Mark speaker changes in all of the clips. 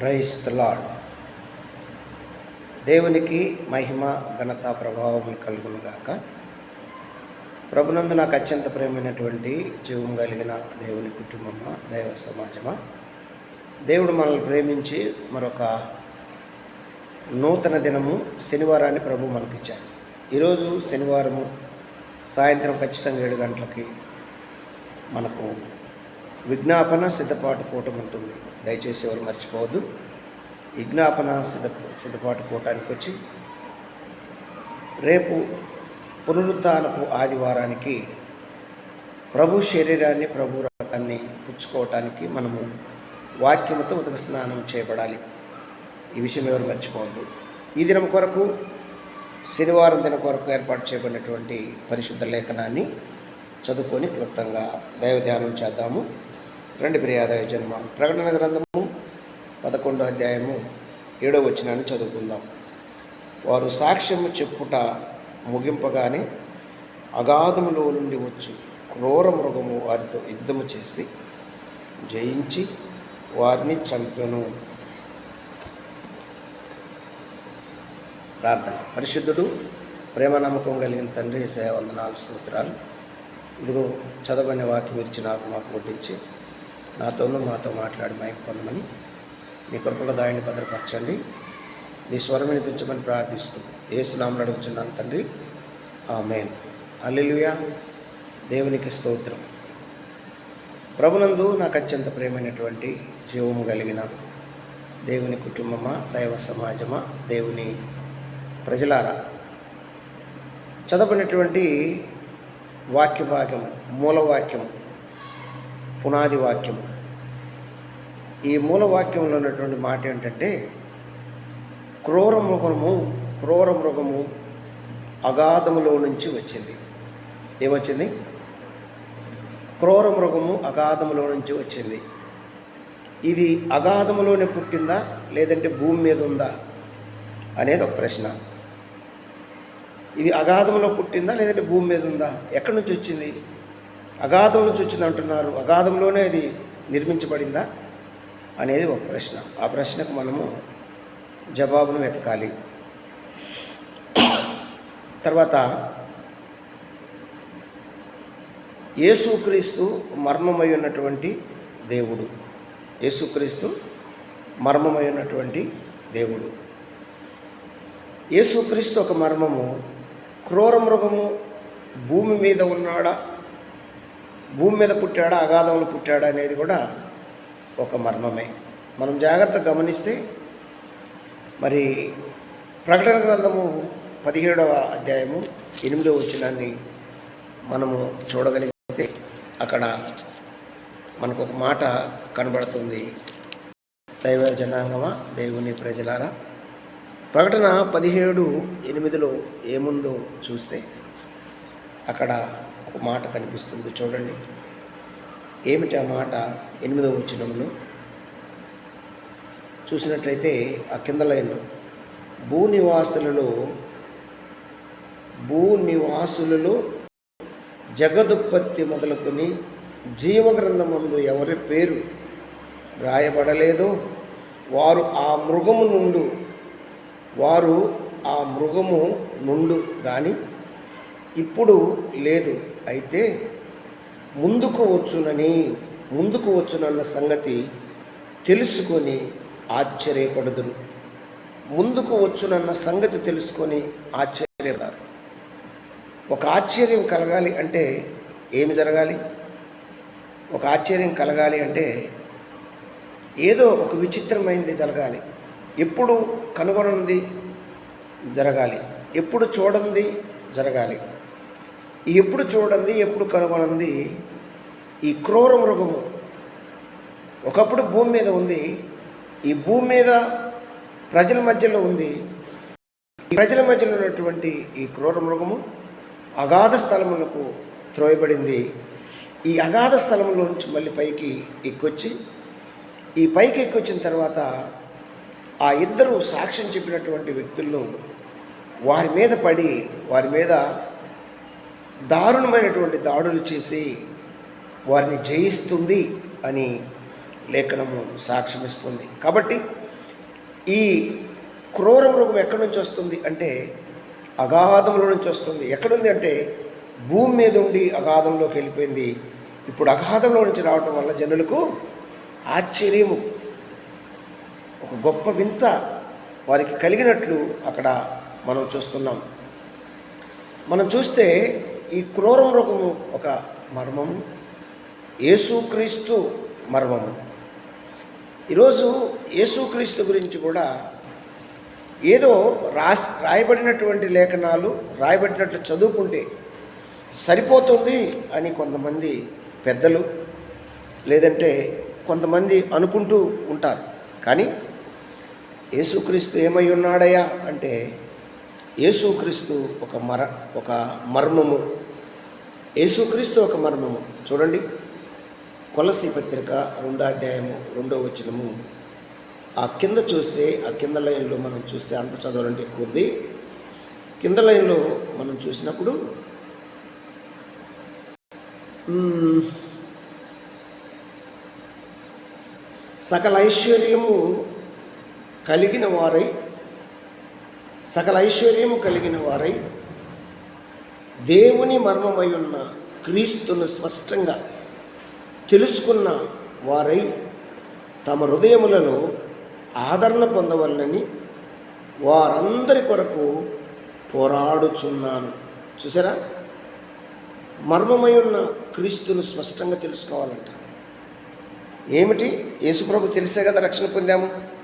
Speaker 1: Price lord దేవునికి మహిమ ఘనత ప్రభావం కలుగును గాక. ప్రభునందు నాకు అత్యంత ప్రేమైనటువంటి జీవం కలిగిన దేవుని కుటుంబమా దైవ సమాజమా? దేవుడు మనల్ని ప్రేమించి మరొక నూతన దినము శనివారాన్ని ప్రభు మనకిచ్చారు ఈరోజు శనివారము సాయంత్రం ఖచ్చితంగా ఏడు గంటలకి మనకు విజ్ఞాపన సిద్ధపాటు కూటం ఉంటుంది. దయచేసి ఎవరు మర్చిపోవద్దు. విజ్ఞాపన సిద్ధ సిద్ధపాటు కూటానికి వచ్చి రేపు పునరుద్ధానపు ఆదివారానికి ప్రభు శరీరాన్ని ప్రభు రకాన్ని పుచ్చుకోవటానికి మనము వాక్యముతో ఉదక స్నానం చేయబడాలి. ఈ విషయం ఎవరు మర్చిపోవద్దు. ఈ దినం కొరకు శనివారం దినం కొరకు ఏర్పాటు చేయబడినటువంటి పరిశుద్ధ లేఖనాన్ని చదువుకొని క్లుప్తంగా దైవ ధ్యానం చేద్దాము. రెండు ప్రియాదాయ జన్మ ప్రకటన గ్రంథము పదకొండో అధ్యాయము ఏడో వచ్చినాన్ని చదువుకుందాం. వారు సాక్ష్యము చెప్పుట ముగింపగానే అగాధములో నుండి వచ్చు క్రూర మృగము వారితో యుద్ధము చేసి జయించి వారిని చంపెను. ప్రార్థన. పరిశుద్ధుడు ప్రేమ నమ్మకం కలిగిన తండ్రి సేవ వందనాలు సూత్రాలు ఇదిగో చదవని వాక్యం ఇచ్చి నాకు మాకు పుట్టించి నాతోనూ మాతో మాట్లాడి మైం పొందమని మీ కృపల దాయిని భద్రపరచండి. నీ స్వరం వినిపించమని ప్రార్థిస్తూ ఏసునామలు అడుగుతున్నాను తండ్రి. ఆమెన్. అల్లెలుయా దేవునికి స్తోత్రం. ప్రభునందు నాకు అత్యంత ప్రేమైనటువంటి జీవము కలిగిన దేవుని కుటుంబమా దైవ సమాజమా దేవుని ప్రజలారా చదవనటువంటి వాక్య మూల మూలవాక్యము పునాది వాక్యము ఈ మూల వాక్యంలో ఉన్నటువంటి మాట ఏంటంటే క్రూర మృగము క్రూర మృగము అగాధములో నుంచి వచ్చింది. ఏమొచ్చింది? క్రూర మృగము అగాధములో నుంచి వచ్చింది. ఇది అగాధములోనే పుట్టిందా లేదంటే భూమి మీద ఉందా అనేది ఒక ప్రశ్న. ఇది అగాధంలో పుట్టిందా లేదంటే భూమి మీద ఉందా? ఎక్కడి నుంచి వచ్చింది? అగాధం నుంచి వచ్చింది అంటున్నారు అగాధంలోనే అది నిర్మించబడిందా అనేది ఒక ప్రశ్న. ఆ ప్రశ్నకు మనము జవాబును వెతకాలి. తర్వాత యేసుక్రీస్తు మర్మమై ఉన్నటువంటి దేవుడు. యేసుక్రీస్తు మర్మమై ఉన్నటువంటి దేవుడు. యేసుక్రీస్తు ఒక మర్మము. క్రూర మృగము భూమి మీద ఉన్నాడా? భూమి మీద పుట్టాడా అగాధంలో పుట్టాడా అనేది కూడా ఒక మర్మమే. మనం జాగ్రత్త గమనిస్తే మరి ప్రకటన గ్రంథము పదిహేడవ అధ్యాయము ఎనిమిదవ వచ్చినాన్ని మనము చూడగలిగితే అక్కడ మనకు ఒక మాట కనబడుతుంది. దైవ జనాంగమా దేవుని ప్రజలారా? ప్రకటన పదిహేడు ఎనిమిదిలో ఏముందో చూస్తే అక్కడ ఒక మాట కనిపిస్తుంది చూడండి. ఏమిటి ఆ మాట? ఎనిమిదవ వచ్చినములో చూసినట్లయితే ఆ కింద లైన్లో భూనివాసులలో భూనివాసులలో జగదుత్పత్తి మొదలుకొని జీవగ్రంథమందు ఎవరి పేరు రాయబడలేదో వారు ఆ మృగము నుండు వారు ఆ మృగము నుండు కానీ ఇప్పుడు లేదు అయితే ముందుకు వచ్చునని ముందుకు వచ్చునన్న సంగతి తెలుసుకొని ఆశ్చర్యపడుదురు. ముందుకు వచ్చునన్న సంగతి తెలుసుకొని ఆశ్చర్యపడారు ఒక ఆశ్చర్యం కలగాలి అంటే ఏమి జరగాలి? ఒక ఆశ్చర్యం కలగాలి అంటే ఏదో ఒక విచిత్రమైనది జరగాలి. ఎప్పుడు కనుగొనది? జరగాలి. ఎప్పుడు చూడంది? జరగాలి. ఎప్పుడు చూడండి ఎప్పుడు కనుగొనంది? ఈ క్రూర మృగము ఒకప్పుడు భూమి మీద ఉంది. ఈ భూమి మీద ప్రజల మధ్యలో ఉంది. ఈ ప్రజల మధ్యలో ఉన్నటువంటి ఈ క్రూర మృగము అగాధ స్థలములకు త్రోయబడింది. ఈ అగాధ స్థలంలో నుంచి మళ్ళీ పైకి ఎక్కొచ్చి ఈ పైకి ఎక్కొచ్చిన తర్వాత ఆ ఇద్దరు సాక్ష్యం చెప్పినటువంటి వ్యక్తులను వారి మీద పడి వారి మీద దారుణమైనటువంటి దాడులు చేసి వారిని జయిస్తుంది అని లేఖనము సాక్ష్యమిస్తుంది. కాబట్టి ఈ క్రూర మృగం ఎక్కడి నుంచి వస్తుంది అంటే అగాధంలో నుంచి వస్తుంది. ఎక్కడుంది అంటే భూమి మీద ఉండి అగాధంలోకి వెళ్ళిపోయింది. ఇప్పుడు అగాధంలో నుంచి రావటం వల్ల జనులకు ఆశ్చర్యము. ఒక గొప్ప వింత వారికి కలిగినట్లు అక్కడ మనం చూస్తున్నాం. మనం చూస్తే ఈ క్రూర మృగము ఒక మర్మము యేసుక్రీస్తు మర్మము ఈరోజు యేసుక్రీస్తు గురించి కూడా ఏదో రాసి రాయబడినటువంటి లేఖనాలు రాయబడినట్లు చదువుకుంటే సరిపోతుంది అని కొంతమంది పెద్దలు లేదంటే కొంతమంది అనుకుంటూ ఉంటారు. కానీ యేసుక్రీస్తు ఏమై ఉన్నాడయా అంటే యేసుక్రీస్తు ఒక మర ఒక మర్మము. యేసుక్రీస్తు ఒక మర్మము. చూడండి. కొలసి పత్రిక రెండో అధ్యాయము రెండో వచనము. ఆ కింద చూస్తే ఆ కింద లైన్లో మనం చూస్తే అంత చదవాలంటే ఎక్కువ ఉంది కింద లైన్లో మనం చూసినప్పుడు సకల ఐశ్వర్యము కలిగిన వారై సకల ఐశ్వర్యము కలిగిన వారై దేవుని మర్మమై ఉన్న క్రీస్తును స్పష్టంగా తెలుసుకున్న వారై తమ హృదయములలో ఆదరణ పొందవలనని వారందరి కొరకు పోరాడుచున్నాను. చూసారా? మర్మమై ఉన్న క్రీస్తును స్పష్టంగా తెలుసుకోవాలంట. ఏమిటి? యేసుప్రభు తెలిసే కదా రక్షణ పొందాము?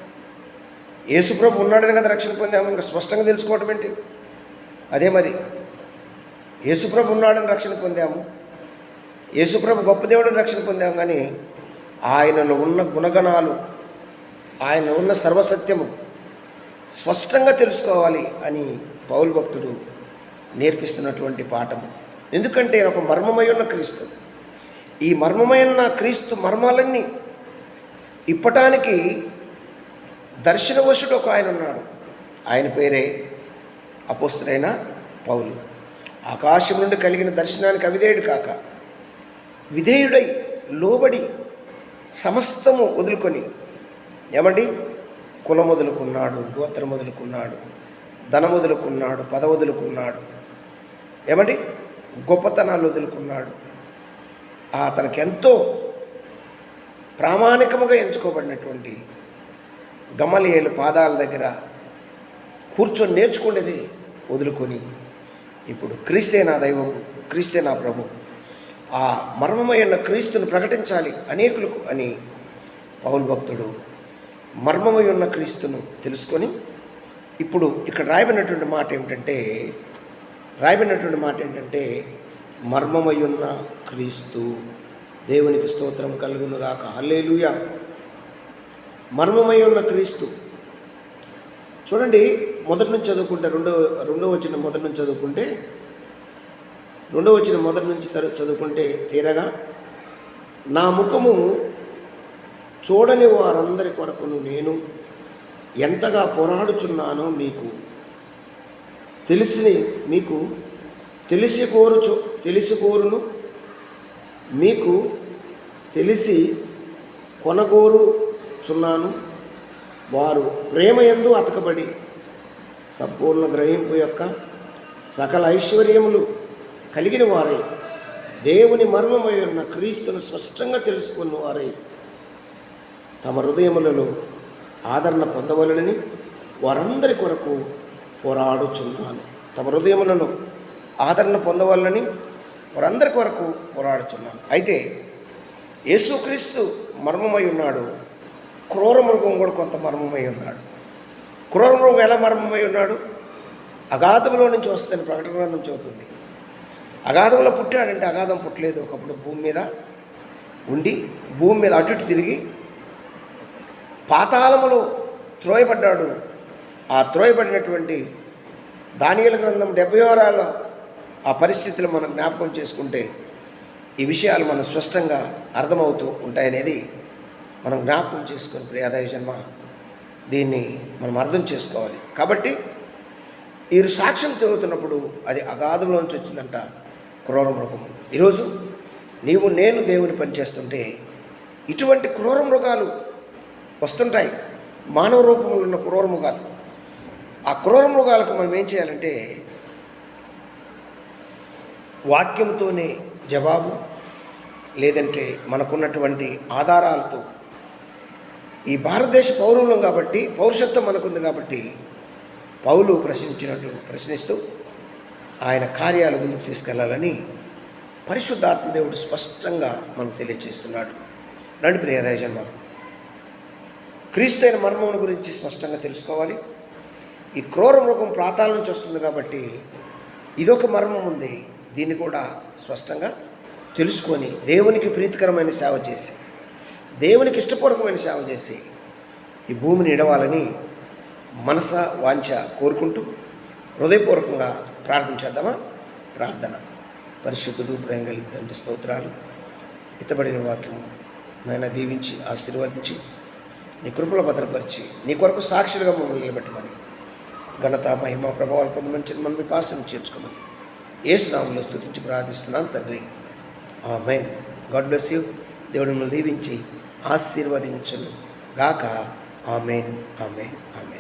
Speaker 1: యేసుప్రభు ఉన్నాడని కదా రక్షణ పొందాము. ఇంకా స్పష్టంగా తెలుసుకోవటం ఏంటి? అదే మరి. యేసుప్రభు ఉన్నాడని రక్షణ పొందాము. యేసుప్రభు గొప్ప దేవుడని రక్షణ పొందాము. కానీ ఆయనలో ఉన్న గుణగణాలు ఆయన ఉన్న సర్వసత్యము స్పష్టంగా తెలుసుకోవాలి అని పౌలు భక్తుడు నేర్పిస్తున్నటువంటి పాఠము. ఎందుకంటే ఒక మర్మమై ఉన్న క్రీస్తు. ఈ మర్మమైన క్రీస్తు మర్మాలన్నీ ఇప్పటానికి దర్శనవశుడు ఒక ఆయన ఉన్నాడు. ఆయన పేరే అపోస్తుడైన పౌలు. ఆకాశం నుండి కలిగిన దర్శనానికి అవిధేయుడు కాక విధేయుడై లోబడి సమస్తము వదులుకొని ఏమండి? కులం వదులుకున్నాడు గోత్రం వదులుకున్నాడు ధనం వదులుకున్నాడు పద వదులుకున్నాడు. ఏమండి? గొప్పతనాలు వదులుకున్నాడు. అతనికి ఎంతో ప్రామాణికముగా ఎంచుకోబడినటువంటి గమలియలు పాదాల దగ్గర కూర్చొని నేర్చుకునేది వదులుకొని ఇప్పుడు క్రీస్తే నా దైవం క్రీస్తే నా ప్రభు. ఆ మర్మమైన క్రీస్తును ప్రకటించాలి అనేకులకు అని పౌల్ భక్తుడు మర్మమై ఉన్న క్రీస్తును తెలుసుకొని ఇప్పుడు ఇక్కడ రాయబడినటువంటి మాట ఏమిటంటే రాయబడినటువంటి మాట ఏంటంటే మర్మమై ఉన్న క్రీస్తు దేవునికి స్తోత్రం కలుగునుగాక. హల్లేలుయా. మర్మమై ఉన్న క్రీస్తు. చూడండి మొదటి నుంచి చదువుకుంటే రెండో రెండో వచ్చిన మొదటి నుంచి చదువుకుంటే రెండో వచ్చిన మొదటి నుంచి చదువుకుంటే తీరగా నా ముఖము చూడని వారందరి కొరకును నేను ఎంతగా పోరాడుచున్నానో మీకు తెలిసి మీకు తెలిసి కోరుచు తెలిసి కోరును మీకు తెలిసి కొనగోరు కూర్చున్నాను. వారు ప్రేమ ఎందు అతకబడి సంపూర్ణ గ్రహింపు యొక్క సకల ఐశ్వర్యములు కలిగిన వారై దేవుని మర్మమై ఉన్న క్రీస్తును స్పష్టంగా తెలుసుకున్న వారై తమ హృదయములలో ఆదరణ పొందవలనని వారందరి కొరకు పోరాడుచున్నాను. తమ హృదయములలో ఆదరణ పొందవలనని వారందరి కొరకు పోరాడుచున్నాను. అయితే యేసుక్రీస్తు మర్మమై ఉన్నాడు. క్రూర మృగం కూడా కొంత మర్మమై ఉన్నాడు. క్రూర మృగం ఎలా మర్మమై ఉన్నాడు? అగాధంలో నుంచి వస్తుంది ప్రకటన గ్రంథం చెబుతుంది. అగాధంలో పుట్టాడంటే అగాధం పుట్టలేదు. ఒకప్పుడు భూమి మీద ఉండి భూమి మీద అటు ఇటు తిరిగి పాతాళములో త్రోయబడ్డాడు. ఆ త్రోయబడినటువంటి దానియల గ్రంథం డెబ్బై వారాల్లో ఆ పరిస్థితులు మనం జ్ఞాపకం చేసుకుంటే ఈ విషయాలు మనం స్పష్టంగా అర్థమవుతూ ఉంటాయనేది మనం జ్ఞాపకం చేసుకొని ప్రియాదాయ జన్మ దీన్ని మనం అర్థం చేసుకోవాలి. కాబట్టి వీరు సాక్ష్యం చదువుతున్నప్పుడు అది అగాధంలోంచి వచ్చిందంట క్రూర మృగము. ఈరోజు నీవు నేను దేవుని పని చేస్తుంటే ఇటువంటి క్రూర మృగాలు వస్తుంటాయి. మానవ రూపంలో ఉన్న క్రూర మృగాలు. ఆ క్రూర మృగాలకు మనం ఏం చేయాలంటే వాక్యంతోనే జవాబు లేదంటే మనకున్నటువంటి ఆధారాలతో ఈ భారతదేశ పౌరులం కాబట్టి పౌరుషత్వం మనకుంది కాబట్టి పౌలు ప్రశ్నించినట్టు ప్రశ్నిస్తూ ఆయన కార్యాలు ముందుకు తీసుకెళ్ళాలని పరిశుద్ధాత్మ దేవుడు స్పష్టంగా మనకు తెలియజేస్తున్నాడు రండి ప్రియదయ జన్మ క్రీస్తైన మర్మమును గురించి స్పష్టంగా తెలుసుకోవాలి. ఈ క్రూర మృగం ప్రాతాల నుంచి వస్తుంది కాబట్టి ఇదొక మర్మం ఉంది. దీన్ని కూడా స్పష్టంగా తెలుసుకొని దేవునికి ప్రీతికరమైన సేవ చేసి దేవునికి ఇష్టపూర్వకమైన సేవ చేసి ఈ భూమిని ఇడవాలని మనస వాంఛ కోరుకుంటూ హృదయపూర్వకంగా ప్రార్థన చేద్దామా? ప్రార్థన. పరిశుద్ధుడు ప్రేమ కలిగిన తండ్రి స్తోత్రాలు. ఇతబడిన వాక్యం నాయన దీవించి ఆశీర్వదించి నీ కృపలో భద్రపరిచి నీ కొరకు సాక్షులుగా మమ్మల్ని నిలబెట్టమని. ఘనత మహిమ ప్రభావాలు పొందమని మనం మీ పాసం చేర్చుకోమని. ఏసునామంలో స్థుతించి ప్రార్థిస్తున్నాను తండ్రి. ఆ మైన్ గాడ్ బ్లెస్ యూ. దేవుడు మిమ్మల్ని దీవించి ఆశీర్వదించును. గాక ఆమెన్ ఆమెన్ ఆమెన్.